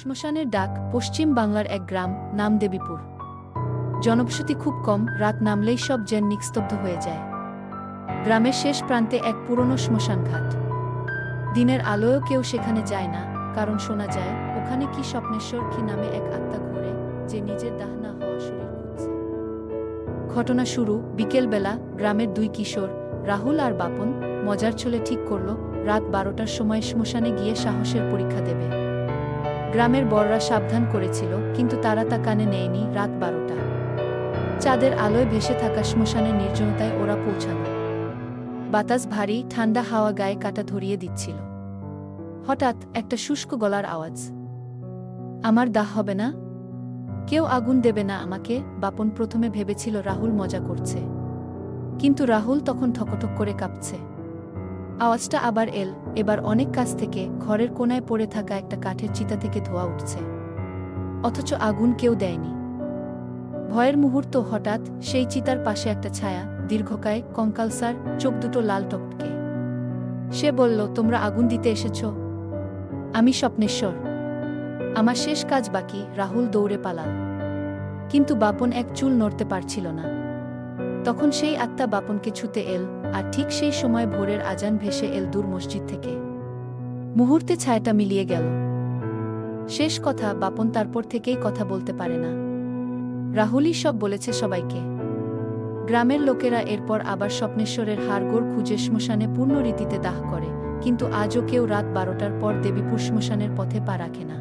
শ্মশানের ডাক পশ্চিম বাংলার এক গ্রাম, নাম দেবীপুর। জনবসতি খুব কম, রাত নামলেই সব যেন নিস্তব্ধ হয়ে যায়। গ্রামের শেষ প্রান্তে এক পুরনো শ্মশানঘাট। দিনের আলোয়ও কেউ সেখানে যায় না, কারণ শোনা যায়, ওখানে কি স্বপ্নেশ্বর কি নামে এক আত্মা ঘোরে, যে নিজের দাহনা হওয়া শরীর খুঁজছে। ঘটনা শুরু বিকেলবেলা গ্রামের দুই কিশোর, রাহুল আর বাপন, মজার ছলে ঠিক করল, রাত বারোটার সময় শ্মশানে গিয়ে সাহসের পরীক্ষা দেবে। গ্রামের বড়রা সাবধান করেছিল, কিন্তু তারা তা কানে নেয়নি রাত বারোটা। চাঁদের আলোয় ভেসে থাকা শ্মশানের নির্জনতায় ওরা পৌঁছালো। বাতাস ভারী, ঠান্ডা হাওয়া গায়ে কাটা ধরিয়ে দিচ্ছিল। হঠাৎ একটা শুষ্ক গলার আওয়াজ। আমার দাহ হবে না? কেউ আগুন দেবে না আমাকে? বাপন প্রথমে ভেবেছিল রাহুল মজা করছে। কিন্তু রাহুল তখন ঠকঠক করে কাঁপছে। আওয়াজটা আবার এল, এবার অনেক কাছ থেকে ঘরের কোনায় পড়ে থাকা একটা কাঠের চিতা থেকে ধোয়া উঠছে। অথচ আগুন কেউ দেয়নি। ভয়ের মুহূর্ত হঠাৎ সেই চিতার পাশে একটা ছায়া, দীর্ঘকায় কঙ্কালসার চোখ দুটো লাল টকটকে। সে বলল, তোমরা আগুন দিতে এসেছ। আমি স্বপ্নেশ্বর। আমার শেষ কাজ বাকি, রাহুল দৌড়ে পালাল। কিন্তু বাপন এক চুল নড়তে পারছিল না। তখন সেই আত্মা বাপনকে ছুতে এল, আর ঠিক সেই সময় ভোরের আজান ভেসে এল দূর মসজিদ থেকে। মুহূর্তে ছায়াটা মিলিয়ে গেল। শেষ কথা, বাপন তারপর থেকেই কথা বলতে পারে না। রাহুলই সব বলেছে সবাইকে। গ্রামের লোকেরা এরপর আবার স্বপ্নেশ্বরের হাড়গোড় খুঁজে শ্মশানে পূর্ণ রীতিতে দাহ করে, কিন্তু আজও কেউ রাত বারোটার পর দেবীপুর শ্মশানের পথে পা রাখে না।